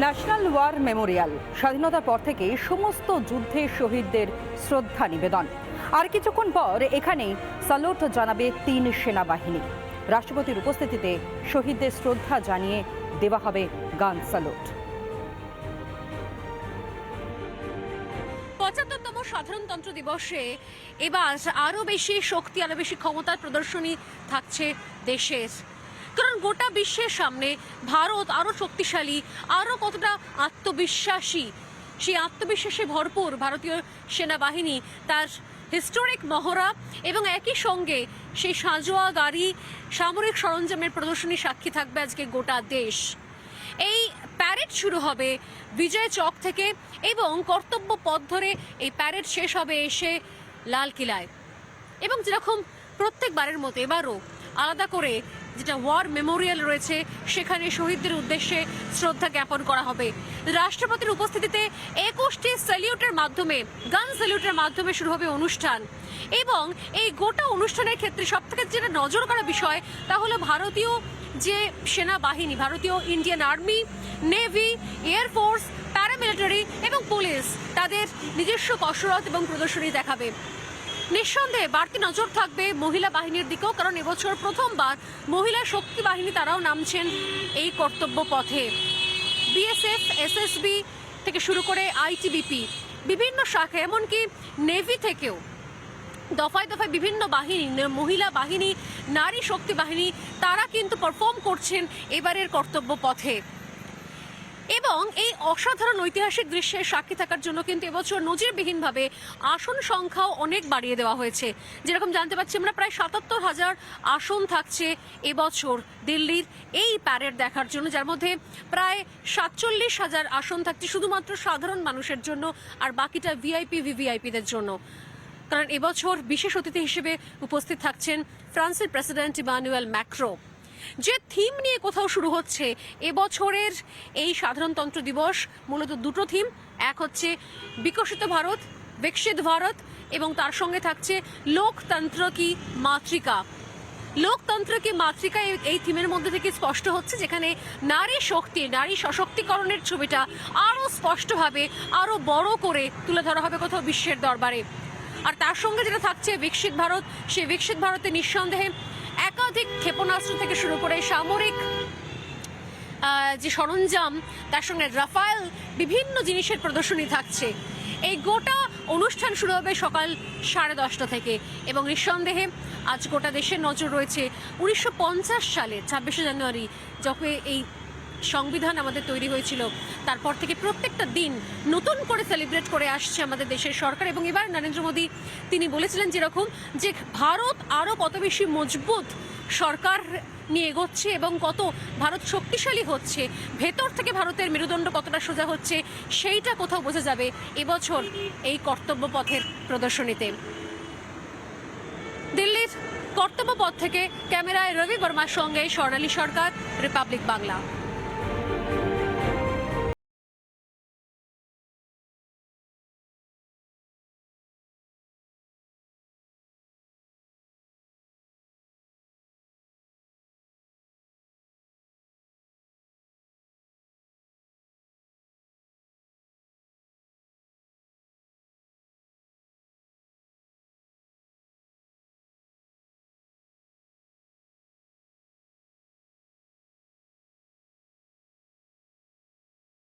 National war Memorial, স্বাধীনতার পর থেকে সমস্ত যুদ্ধে শহীদদের শ্রদ্ধা নিবেদন। আর কিছুক্ষণ পর এখানে স্যালুট জানাবে তিন সেনাবাহিনী। রাষ্ট্রপতির উপস্থিতিতে শহীদদের শ্রদ্ধা জানিয়ে দেওয়া হবে গান স্যালুট পঁচাত্তরতম সাধারণতন্ত্র দিবসে এবার আরও বেশি শক্তি আরও বেশি ক্ষমতার প্রদর্শনী থাকছে দেশের কারণ গোটা বিশ্বের সামনে ভারত আরও শক্তিশালী, আরও কতটা আত্মবিশ্বাসী। সেই আত্মবিশ্বাসে ভরপুর ভারতীয় সেনাবাহিনী, তার হিস্টোরিক মহড়া এবং একই সঙ্গে সেই সাজোয়া গাড়ি সামরিক সরঞ্জামের প্রদর্শনী সাক্ষী থাকবে আজকে গোটা দেশ। এই প্যারেড শুরু হবে বিজয় চক থেকে এবং কর্তব্য পথ ধরে এই প্যারেড শেষ হবে এসে লাল কিলায় এবং যেরকম প্রত্যেকবারের মতো এবারও আলাদা করে যেটা ওয়ার মেমোরিয়াল রয়েছে, সেখানে শহীদদের উদ্দেশ্যে শ্রদ্ধা জ্ঞাপন করা হবে। রাষ্ট্রপতির উপস্থিতিতে একুশটি স্যালিউটের মাধ্যমে, গান স্যালিউটের মাধ্যমে শুরু হবে অনুষ্ঠান। এবং এই গোটা অনুষ্ঠানের ক্ষেত্রে সব থেকে যেটা নজর করা বিষয়, তা হলো ভারতীয় যে সেনাবাহিনী, ভারতীয় Indian army, navy air force paramilitary এবং পুলিশ তাদের নিজস্ব কসরত এবং প্রদর্শনী দেখাবে। নিঃসন্দেহে বাড়তি নজর থাকবে মহিলা বাহিনীর দিকেও, কারণ এবছর প্রথমবার মহিলা শক্তি বাহিনী তারাও নামছেন এই কর্তব্য পথে। বিএসএফ, এসএসবি থেকে শুরু করে আইটিবিপি, বিভিন্ন শাখা, এমনকি নেভি থেকেও দফায় দফায় বিভিন্ন বাহিনী মহিলা বাহিনী, নারী শক্তি বাহিনী, তারা কিন্তু পারফর্ম করছেন এবারের কর্তব্য পথে। এবং এই অসাধারণ ঐতিহাসিক দৃশ্যের সাক্ষী থাকার জন্য কিন্তু এবছর নজিরবিহীনভাবে আসন সংখ্যাও অনেক বাড়িয়ে দেওয়া হয়েছে। যেরকম জানতে পারছি আমরা, প্রায় সাতাত্তর হাজার আসন থাকছে এবছর দিল্লির এই প্যারেড দেখার জন্য, যার মধ্যে প্রায় সাতচল্লিশ হাজার আসন থাকছে শুধুমাত্র সাধারণ মানুষের জন্য আর বাকিটা ভিআইপি, ভিভিআইপিদের জন্য। কারণ এবছর বিশেষ অতিথি হিসেবে উপস্থিত থাকছেন ফ্রান্সের প্রেসিডেন্ট ইমানুয়েল ম্যাক্রো। যে থিম নিয়ে কোথাও শুরু হচ্ছে। এবছরের এই সাধারণতন্ত্র দিবস মূলত দুটো থিম এক হচ্ছে বিকশিত ভারত বিকশিত ভারত এবং তার সঙ্গে থাকছে লোকতন্ত্র কি মাতৃকা। লোকতন্ত্র কি মাতৃকা এই- থিমের মধ্যে থেকে স্পষ্ট হচ্ছে, যেখানে নারী শক্তি, নারী সশক্তিকরণের ছবিটা আরও স্পষ্টভাবে আরও বড় করে তুলে ধরা হবে কোথাও বিশ্বের দরবারে। আর তার সঙ্গে যেটা থাকছে বিকশিত ভারত, সেই বিকশিত ভারতে নিঃসন্দেহে একাধিক ক্ষেপণাস্ত্র থেকে শুরু করে সামরিক যে সরঞ্জাম, তার সঙ্গে রাফায়েল বিভিন্ন জিনিসের প্রদর্শনী থাকছে। এই গোটা অনুষ্ঠান শুরু হবে সকাল সাড়ে দশটা থেকে এবং নিঃসন্দেহে আজ গোটা দেশের নজর রয়েছে উনিশশো পঞ্চাশ সালে, ছাব্বিশে জানুয়ারি, যখন এই সংবিধান আমাদের তৈরি হয়েছিল, তারপর থেকে প্রত্যেকটা দিন নতুন করে সেলিব্রেট করে আসছে আমাদের দেশের সরকার। এবং এবার নরেন্দ্র মোদী, তিনি বলেছিলেন যেরকম যে ভারত আরও কত বেশি মজবুত সরকার নিয়ে এগোচ্ছে এবং কত ভারত শক্তিশালী হচ্ছে, ভেতর থেকে ভারতের মেরুদণ্ড কতটা সোজা হচ্ছে, সেইটা কোথাও বোঝা যাবে এবছর এই কর্তব্য পথের প্রদর্শনীতে। দিল্লির কর্তব্য পথ থেকে ক্যামেরায় রবি বর্মার সঙ্গে স্বর্ণালী সরকার, রিপাবলিক বাংলা।